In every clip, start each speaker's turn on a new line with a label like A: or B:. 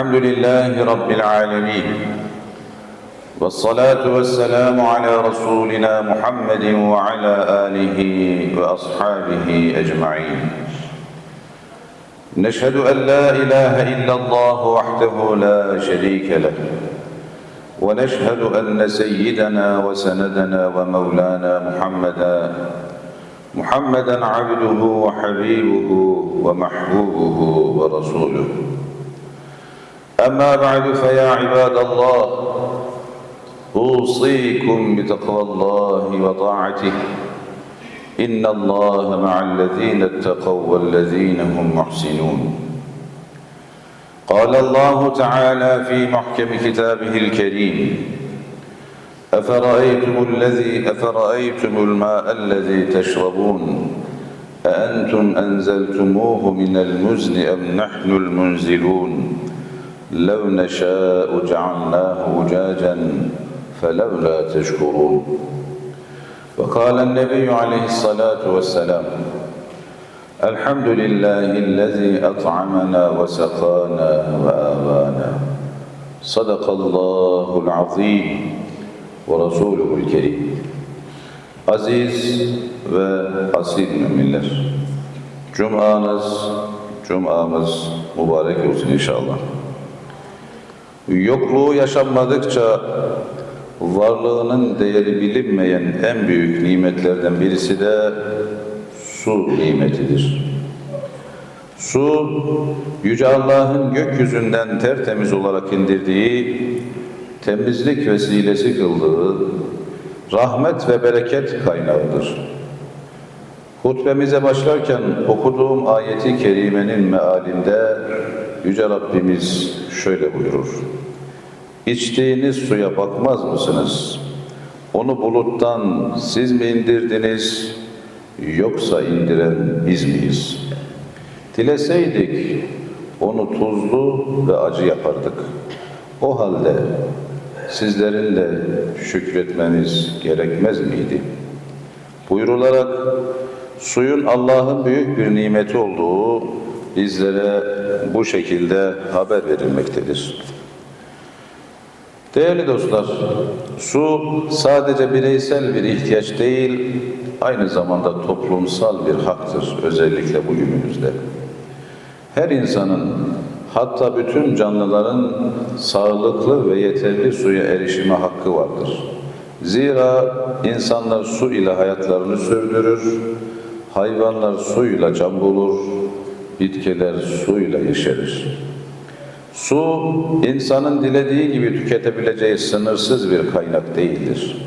A: الحمد لله رب العالمين. والصلاة والسلام على رسولنا محمد وعلى آله وأصحابه أجمعين. نشهد أن لا إله إلا الله وحده لا شريك له. ونشهد أن سيدنا وسندنا ومولانا محمدا محمدا عبده وحبيبه ومحبوبه ورسوله. أما بعد فيا عباد الله أوصيكم بتقوى الله وطاعته. إن الله مع الذين اتقوا والذين هم محسنون. قال الله تعالى في محكم كتابه الكريم أفرأيتم الذي أفرأيتم الماء الذي تشربون؟ أأنتم أنزلتموه من المزن أم نحن المنزلون؟ لو نشاء جعلناه أجاجا فلولا تشكرون وقال النبي عليه الصلاة والسلام الحمد لله الذي أطعمنا وسقانا وآوانا صدق الله العظيم ورسوله الكريم Aziz ve asil müminler, Cum'anız, Cum'amız mübarek olsun inşallah. Yokluğu yaşanmadıkça varlığının değeri bilinmeyen en büyük nimetlerden birisi de su nimetidir. Su, Yüce Allah'ın gökyüzünden tertemiz olarak indirdiği, temizlik vesilesi kıldığı, rahmet ve bereket kaynağıdır. Hutbemize başlarken okuduğum ayeti kerimenin mealinde Yüce Rabbimiz şöyle buyurur. İçtiğiniz suya bakmaz mısınız? Onu buluttan siz mi indirdiniz yoksa indiren biz miyiz? Dileseydik onu tuzlu ve acı yapardık. O halde sizlerin de şükretmeniz gerekmez miydi? Buyurularak suyun Allah'ın büyük bir nimeti olduğu bizlere bu şekilde haber verilmektedir. Değerli dostlar, su sadece bireysel bir ihtiyaç değil, aynı zamanda toplumsal bir haktır, özellikle bu günümüzde. Her insanın, hatta bütün canlıların sağlıklı ve yeterli suya erişime hakkı vardır. Zira insanlar su ile hayatlarını sürdürür, hayvanlar suyla can bulur, bitkiler suyla yeşerir. Su, insanın dilediği gibi tüketebileceği sınırsız bir kaynak değildir.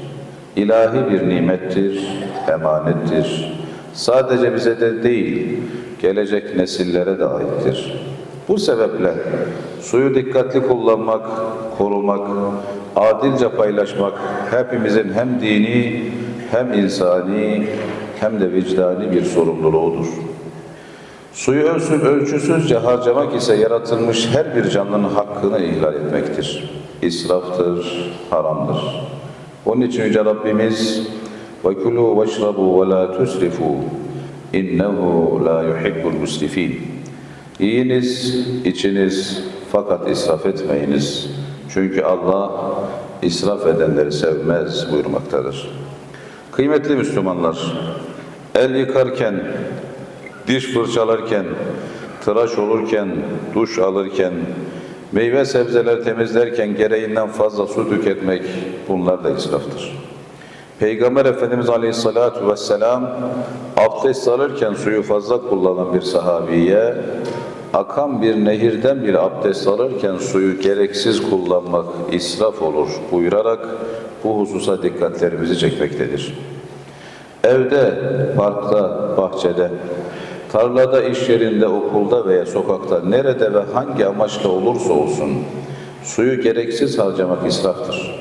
A: İlahi bir nimettir, emanettir. Sadece bize de değil, gelecek nesillere de aittir. Bu sebeple suyu dikkatli kullanmak, korumak, adilce paylaşmak hepimizin hem dini hem insani hem de vicdani bir sorumluluğudur. Suyu ölçü, ölçüsüzce harcamak ise yaratılmış her bir canlının hakkını ihlal etmektir. İsraftır, haramdır. Onun için Yüce Rabbimiz وَكُلُوا وَاشْرَبُوا وَلَا تُسْرِفُوا اِنَّهُ لَا يُحِبُّ الْمُسْرِفِينَ Yiyiniz, içiniz fakat israf etmeyiniz. Çünkü Allah israf edenleri sevmez buyurmaktadır. Kıymetli Müslümanlar, el yıkarken, diş fırçalarken, tıraş olurken, duş alırken, meyve sebzeler temizlerken gereğinden fazla su tüketmek bunlar da israftır. Peygamber Efendimiz Aleyhisselatü Vesselam abdest alırken suyu fazla kullanan bir sahabiye akan bir nehirden bir abdest alırken suyu gereksiz kullanmak israf olur buyurarak bu hususa dikkatlerimizi çekmektedir. Evde, parkta, bahçede, tarlada, iş yerinde, okulda veya sokakta nerede ve hangi amaçla olursa olsun suyu gereksiz harcamak israftır.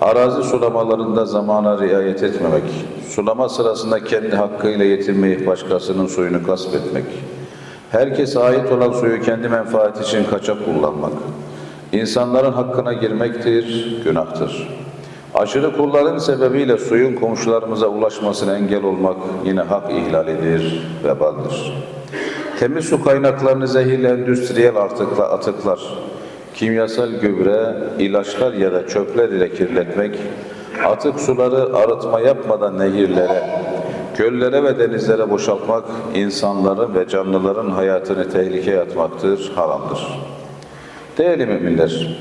A: Arazi sulamalarında zamana riayet etmemek, sulama sırasında kendi hakkıyla yetinmeyip başkasının suyunu gasp etmek, herkese ait olan suyu kendi menfaati için kaçak kullanmak, insanların hakkına girmektir, günahtır. Aşırı kullanım sebebiyle suyun komşularımıza ulaşmasına engel olmak yine hak ihlalidir, vebaldir. Temiz su kaynaklarını zehirli endüstriyel artıkla, atıklar, kimyasal gübre, ilaçlar ya da çöpler ile kirletmek, atık suları arıtma yapmadan nehirlere, göllere ve denizlere boşaltmak, insanların ve canlıların hayatını tehlikeye atmaktır, haramdır. Değerli müminler,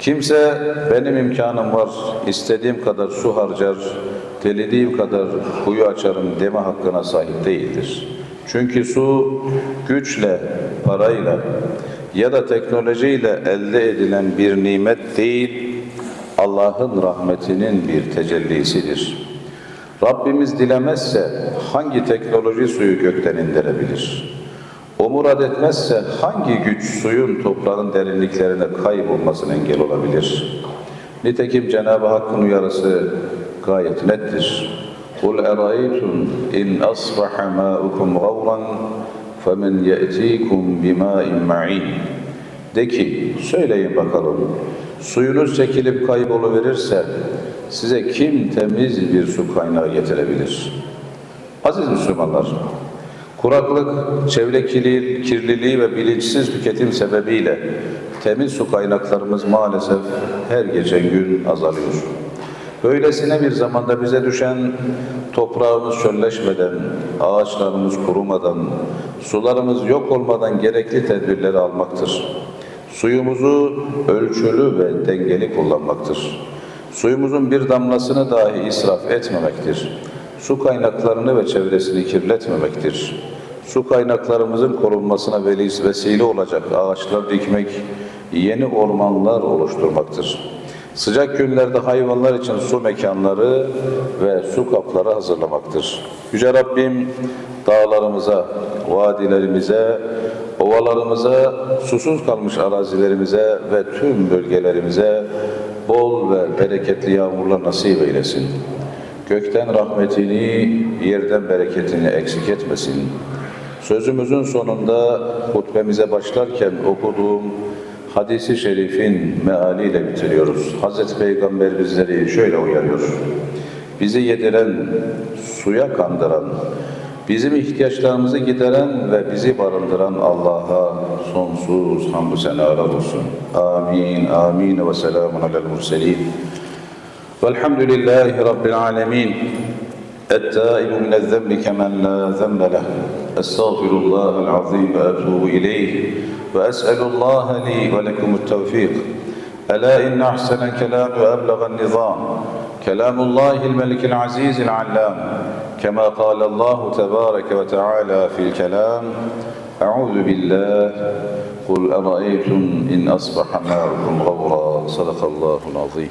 A: kimse benim imkanım var, istediğim kadar su harcar, dilediğim kadar kuyu açarım deme hakkına sahip değildir. Çünkü su güçle, parayla ya da teknolojiyle elde edilen bir nimet değil, Allah'ın rahmetinin bir tecellisidir. Rabbimiz dilemezse hangi teknoloji suyu gökten indirebilir? O murad etmezse hangi güç suyun toprağın derinliklerine kaybolmasına engel olabilir? Nitekim Cenab-ı Hakk'ın uyarısı gayet nettir. قُلْ اَرَأَيْتُمْ اِنْ أَصْبَحَ مَاؤُكُمْ غَوْرًا فَمَنْ يَأْتِيكُمْ بِمَاءٍ مَعِينٍ De ki, söyleyin bakalım, suyunuz çekilip kayboluverirse size kim temiz bir su kaynağı getirebilir? Aziz Müslümanlar, kuraklık, çevre kirliliği, ve bilinçsiz tüketim sebebiyle temiz su kaynaklarımız maalesef her geçen gün azalıyor. Böylesine bir zamanda bize düşen toprağımız çölleşmeden, ağaçlarımız kurumadan, sularımız yok olmadan gerekli tedbirleri almaktır. Suyumuzu ölçülü ve dengeli kullanmaktır. Suyumuzun bir damlasını dahi israf etmemektir. Su kaynaklarını ve çevresini kirletmemektir. Su kaynaklarımızın korunmasına vesile olacak ağaçlar dikmek, yeni ormanlar oluşturmaktır. Sıcak günlerde hayvanlar için su mekanları ve su kapları hazırlamaktır. Yüce Rabbim dağlarımıza, vadilerimize, ovalarımıza, susuz kalmış arazilerimize ve tüm bölgelerimize bol ve bereketli yağmurlar nasip eylesin. Gökten rahmetini, yerden bereketini eksik etmesin. Sözümüzün sonunda hutbemize başlarken okuduğum hadisi şerifin mealiyle bitiriyoruz. Hazreti Peygamber bizleri şöyle uyarıyor. Bizi yediren, suya kandıran, bizim ihtiyaçlarımızı gideren ve bizi barındıran Allah'a sonsuz hamdü senalar olsun. Amin, amin ve selamun alel murselin. والحمد لله رب العالمين. التائب من الذنب كمن لا ذنب له. أستغفر الله العظيم وأتوب إليه. وأسأل الله لي ولكم التوفيق. ألا إن أحسن الكلام وأبلغ النظام. كلام الله الملك العزيز العلام. كما قال الله تبارك وتعالى في الكلام أعوذ بالله. قل أرأيتم إن أصبح ماؤكم غورا. صدق الله العظيم.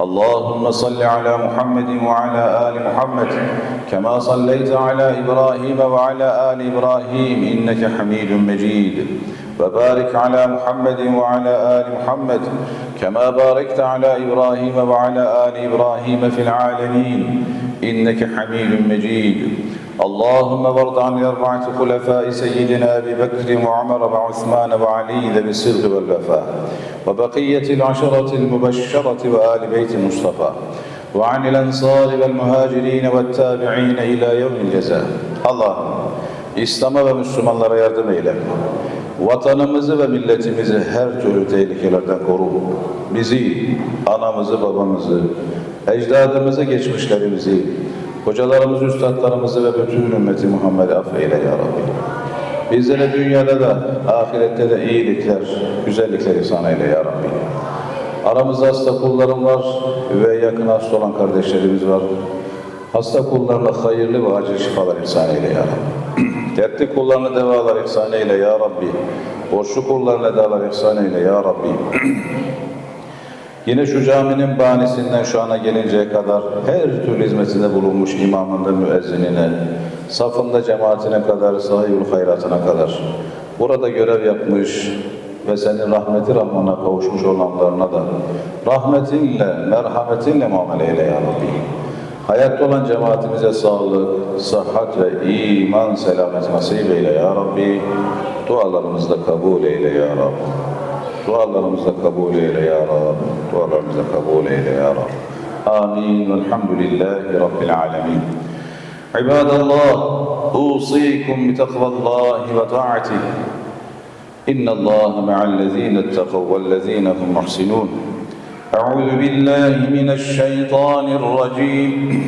A: اللهم صل على محمد وعلى آل محمد كما صليت على إبراهيم وعلى آل إبراهيم إنك حميد مجيد. وبارك على محمد وعلى آل محمد كما باركت على إبراهيم وعلى آل إبراهيم في العالمين إنك حميد مجيد. اللهم وارض عن الأربعة خلفاء سيدنا أبي بكر وعمر وعثمان وعلي ذوي الصدق والوفاء وبقية العشرة المبشرة وآل بيت المصطفى وعن الأنصار والمهاجرين والتابعين إلى يوم الجزاء اللهم İslam'a ve Müslümanlara yardım eyle. Vatanımızı ve milletimizi her türlü tehlikelerden koru. Bizi, anamızı, babamızı, ecdadımızı, geçmişlerimizi, hocalarımızı, üstadlarımızı ve bütün ümmeti Muhammed'i affeyle ya Rabbi. Bizlere dünyada da, ahirette de iyilikler, güzellikler ihsan eyle ya Rabbi. Aramızda hasta kullarım var ve yakın hasta olan kardeşlerimiz var. Hasta kullarına hayırlı ve acil şifalar ihsan eyle ya Rabbi. Dertli kullarına devalar ihsan eyle ya Rabbi. Borçlu kullarına devalar ihsan eyle ya Rabbi. Yine şu caminin banisinden şu ana gelinceye kadar her türlü hizmetinde bulunmuş imamında müezzinine, safında cemaatine kadar, sahibül hayratına kadar, burada görev yapmış ve senin rahmeti rahmana kavuşmuş olanlarına da rahmetinle, merhametinle muamele eyle ya Rabbi. Hayatta olan cemaatimize sağlık, sıhhat ve iman, selamet nasip eyle ya Rabbi. Dualarımızı da kabul eyle ya Rabbi. وعلى رمز قبوليل يا رب. وعلى رمز قبوليل يا رب. آمين. والحمد لله رب العالمين. عباد الله أوصيكم بتقوى الله وطاعته. إن الله مع الذين اتقوا والذين هم محسنون. أعوذ بالله من الشيطان الرجيم.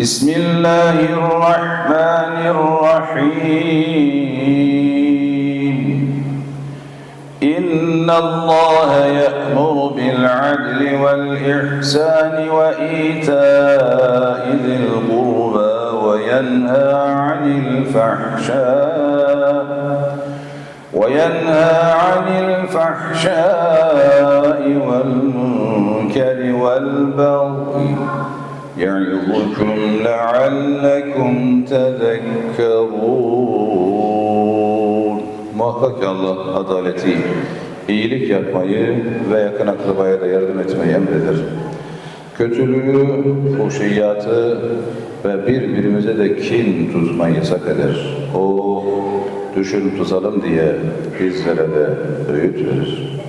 A: بسم الله الرحمن الرحيم. إن الله يأمر بالعدل والإحسان وإيتاء ذي القربى وينهى عن الفحشاء وينهى عن الفحشاء والمنكر والبغي يعظكم لعلكم تذكرون. Muhakkak ki Allah adaleti, iyilik yapmayı ve yakın akrabaya da yardım etmeyi emreder. Kötülüğü, fuhşiyatı ve birbirimize de kin tutmayı yasak eder. O düşün tutalım diye bizlere de öğüt verir.